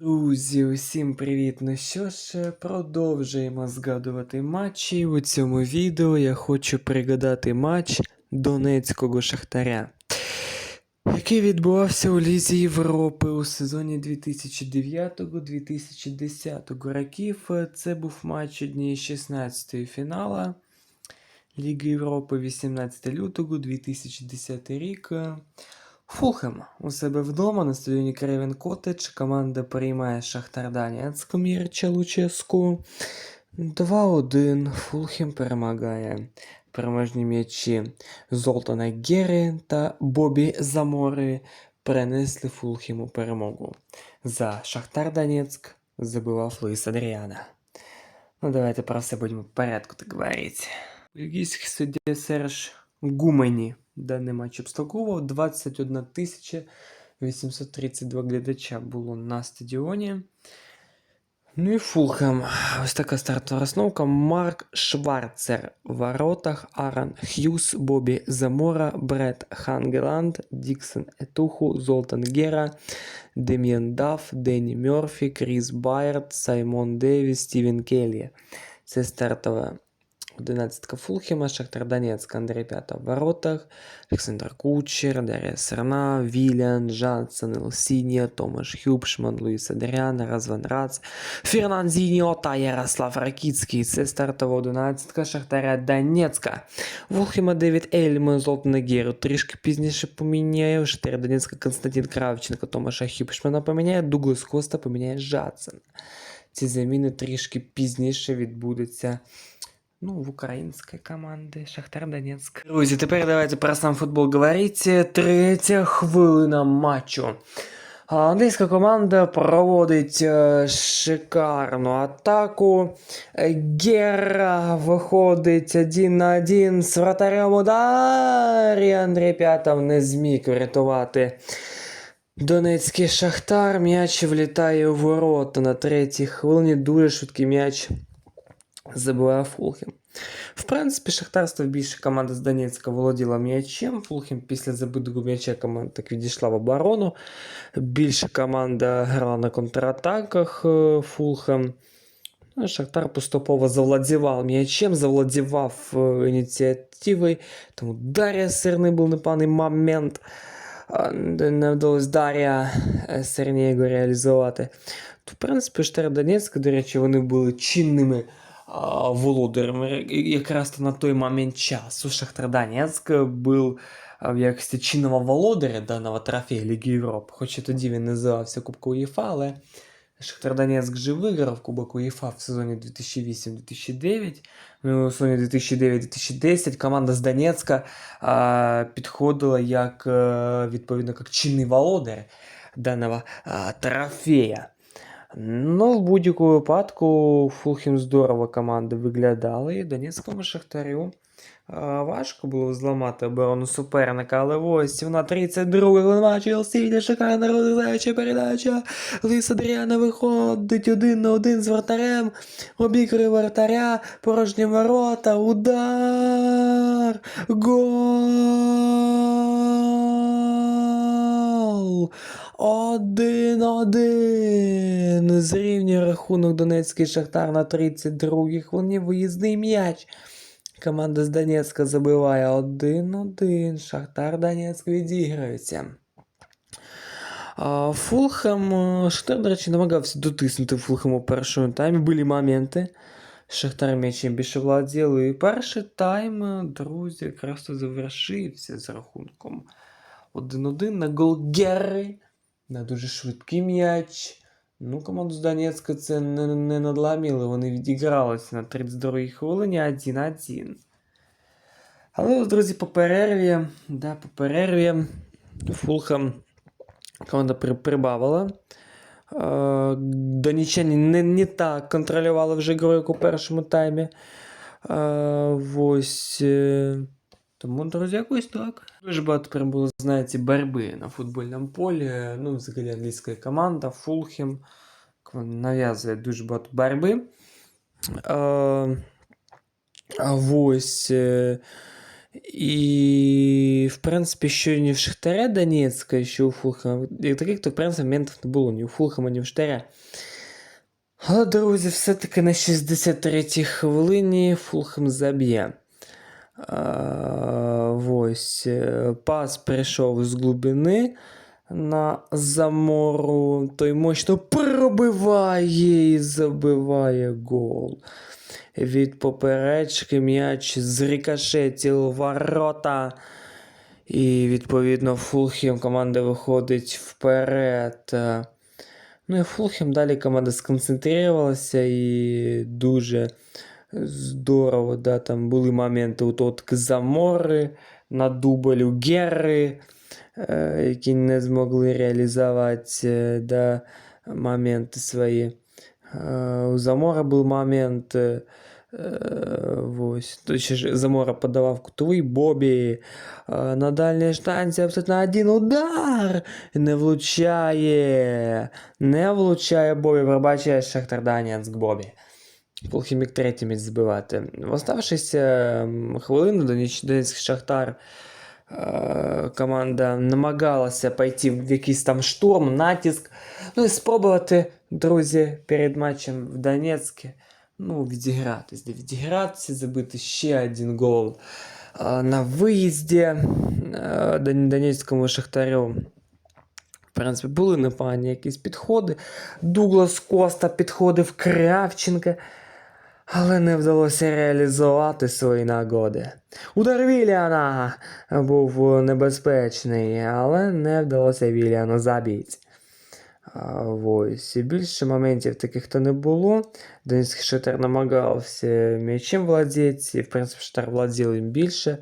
Друзі, усім привіт! Ну що ж, продовжуємо згадувати матчі. У цьому відео я хочу пригадати матч Донецького Шахтаря, який відбувався у Лізі Європи у сезоні 2009-2010 років. Це був матч однієї 16-ї фінала Ліги Європи 18 лютого 2010 рік. Фулхем у себе вдома на стадіоні Кревен Коттедж команда приймає Шахтар Донецьк Мірча Луческу. 2-1 Фулхем перемагає. Переможні м'ячі Золтана Гери та Бобі Замори принесли Фулхему перемогу. За Шахтар Донецьк забивав Луїс Адріана. Ну, давайте про все будемо в порядку так говорити. Бельгійський суддя Серж Гумені даний матч обслуговував. 21 832 глядача було на стадіоні. Ну і Фулхем. Ось така стартова розновка. Марк Шварцер в воротах, Аран Х'юз, Бобі Замора, Бред Хангеланд, Діксон Етуху, Золтан Гера, Дем'ян Даф, Денні Мьорфі, Кріс Байерт, Саймон Девіс, Стівен Келлі. Це стартова 11 Фулхема, Шахтар Донецьк, Андрей П'ята в воротах, Олександр Кучер, Дар'я Серна, Вілян, Жансон, Елсінія, Томаш Хюбшман, Луїс Адріан, Разван Рац, Фернан Зіньо та Ярослав Ракіцький. Це стартова 11 Шахтаря Донецька. Вулхема Девід Ельм, Золтана Геру трішки пізніше поміняє, Шахтаря Донецька Константин Кравченко, Томаша Хюбшмана поміняє, Дуглас Коста поміняє Жадсон. Ці заміни трішки пізніше відбудуться ну, в української команди Шахтар Донецьк. Друзі, тепер давайте про сам футбол говорити. Третя хвилина матчу. А, Англійська команда проводить е, шикарну атаку. Е, Гера виходить один на один з вратарем ударі. Андрій П'ятов не зміг врятувати. Донецький Шахтар. М'яч влітає у ворота на третій хвилині. Дуже швидкий м'яч Забиває Фулхем. В принципі, Шахтар став більше команда з Донецька володіла м'ячем. Фулхем після забитого м'яча команда так відійшла в оборону. Більше команда грала на контратаках е, Фулхем. Ну, Шахтар поступово завладівав м'ячем, завладівав е, ініціативою. Тому Дар'я Сирний був непоганий момент. Не вдалося Дар'я е, Сернєго реалізувати. То, в принципі, Шахтар Донецьк, до речі, вони були чинними а, володарями якраз на той момент часу. Шахтар Донецьк був в якості чинного володаря даного трофею Ліги Європи. Хоча тоді він називався Кубку УЄФА, але Шахтар Донецьк же виграв Кубок УЄФА в сезоні 2008-2009. Ну, у сезоні 2009-2010 команда з Донецька а, підходила як, е, відповідно, як чинний володар даного а, трофея. Ну, в будь-якому випадку Фулхем здорово команда виглядала, і Донецькому Шахтарю а, важко було зламати оборону суперника, але ось вона 32 матч Челсі, шикарна розглядаюча передача. Лис Адріана виходить один на один з вратарем, обігрує вратаря, порожні ворота, удар, гол! Один-один. Зрівнює рахунок Донецький Шахтар на 32-й хвилині. Виїзний м'яч. Команда з Донецька забиває 1-1. Шахтар Донецьк відіграється. Фулхем, е, Шахтар, до речі, намагався дотиснути Фулхем у першому таймі. Були моменти. Шахтар м'ячем більше владіли. І перший тайм, е, друзі, якраз завершився з рахунком 1-1 на гол Герри. На дуже швидкий м'яч. Ну, команду з Донецька це не, не надламіли, вони відігралися на 32-й хвилині 1-1. Але, друзі, по перерві, да, по перерві Фулхам команда при, прибавила. Е, Донічані не, не так контролювали вже гру, як у першому таймі. Е, ось. Е, тому, друзі, якось так. Дуже багато тепер було, знаєте, боротьби на футбольному полі. Ну, взагалі англійська команда, Фулхем. Нав'язує дуже багато боротьби. А, а ось. е, І, в принципі, що ні в Шахтаря Донецька, що у Фулхема. І таких то, в принципі, моментів не було ні у Фулхема, ні в Шахтаря. Але, друзі, все-таки на 63-й хвилині Фулхем заб'є. А, ось. е, Пас прийшов з глибини на замору. Той мощно пробиває і забиває гол. Від поперечки м'яч зрикошетів в ворота. І, відповідно, Фулхем команда виходить вперед. Е, Ну і Фулхем далі команда сконцентрувалася і дуже здорово. Да, там були моменти у того таки Замори, на дублю Герри, е, які не змогли реалізувати е, да, моменти свої. Е, У Замора був момент. е, е, Ось. То Замора подавав кутовий Бобі. е, На дальній штанці абсолютно один удар. Не влучає. Не влучає Бобі. Пробачає Шахтар Донецьк Бобі. Полхімік третій міць збивати. В оставшися м, хвилину Донецький Шахтар е, команда намагалася пойти в якийсь там штурм, натиск. Ну і спробувати, друзі, перед матчем в Донецьке ну, відігратись, відігратися, забити ще один гол е, на виїзді е, Донецькому Шахтарю. В принципі, були непогані якісь підходи. Дуглас Коста підходив Кравченка, але не вдалося реалізувати свої нагоди. Удар Віліана був небезпечний, але не вдалося Віліану забити. Ось. Більше моментів таких то не було. Донецький Шахтар намагався м'ячем владіти, і, в принципі, Шахтар владів їм більше.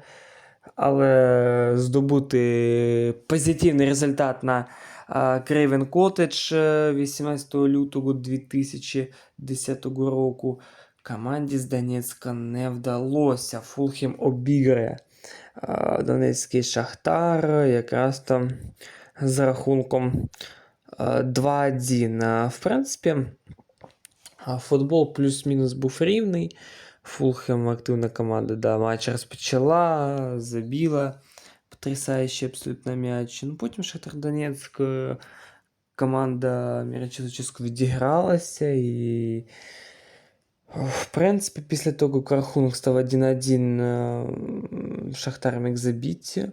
Але здобути позитивний результат на Крейвен Коттедж 18 лютого 2010 року команді з Донецька не вдалося. Фулхем обіграє Донецький Шахтар якраз там з рахунком 2-1. В принципі, футбол плюс-мінус був рівний. Фулхем активна команда, да, матч розпочала, забила потрясаючий абсолютно м'яч. Ну, потім Шахтар Донецьк е, команда Мірачевичівську відігралася і. В принципі, після того, як рахунок став 1-1, е, Шахтар міг забити.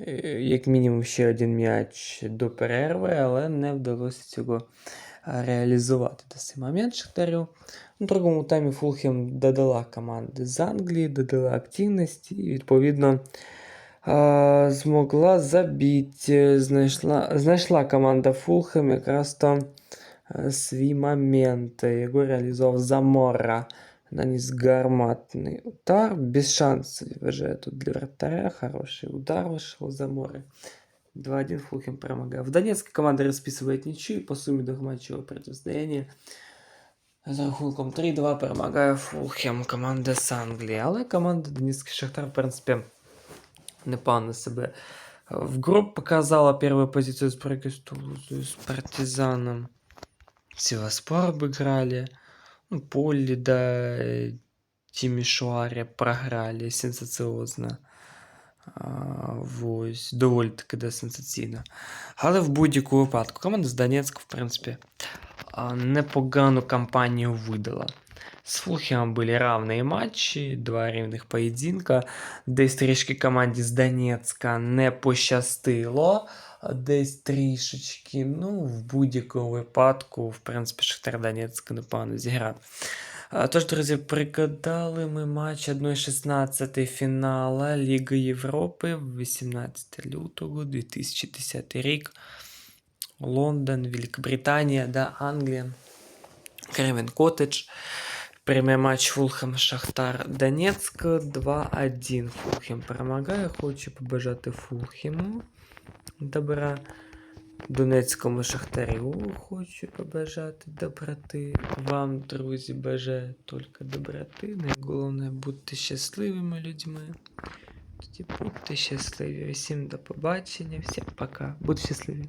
Е, Як мінімум ще один м'яч до перерви, але не вдалося цього е, реалізувати до цей момент Шахтарю. У другому таймі Фулхем додала команди з Англії, додала активності і, відповідно, змогла забити. Знайшла, знайшла команда Фулхем якраз там свій момент. Його реалізував Замора. Наніс гарматний удар. Без шансів вже тут для вратаря. Хороший удар вийшов за море. 2-1 Фулхем перемагає. В Донецька команда розписує нічию по сумі двохматчевого протистояння. За рахунком 3-2 перемагає Фулхем, команда з Англії. Але команда Донецький Шахтар, в принципі, непогано себе в групп показала первую позицию с Брагостулузу, с Партизаном. Севаспор обыграли. Ну, Полі, да, Тімішуарі програли сенсаціозно. Ось, доволі таки да, сенсаційно. Але в будь-якому випадку команда з Донецька, в принципі, непогану кампанію видала. З Фулхемом були равні матчі, два рівних поєдинка. Десь трішки команді з Донецька не пощастило. Десь трішечки, ну, в будь-якому випадку, в принципі, Шахтар Донецьк непогано зіграв. Тож, друзі, пригадали ми матч 1-16 фінала Ліги Європи 18 лютого 2010 рік. Лондон, Великобританія, да, Англія. Кремен Коттедж. Прямий матч Фулхем Шахтар Донецьк 2-1. Фулхем перемагає. Хочу побажати Фулхему добра. Донецькому Шахтарю хочу побажати доброти. Вам, друзі, бажаю тільки доброти. Найголовніше бути щасливими людьми. Тоді будьте щасливі. Всім до побачення, всім пока. Будьте щасливі.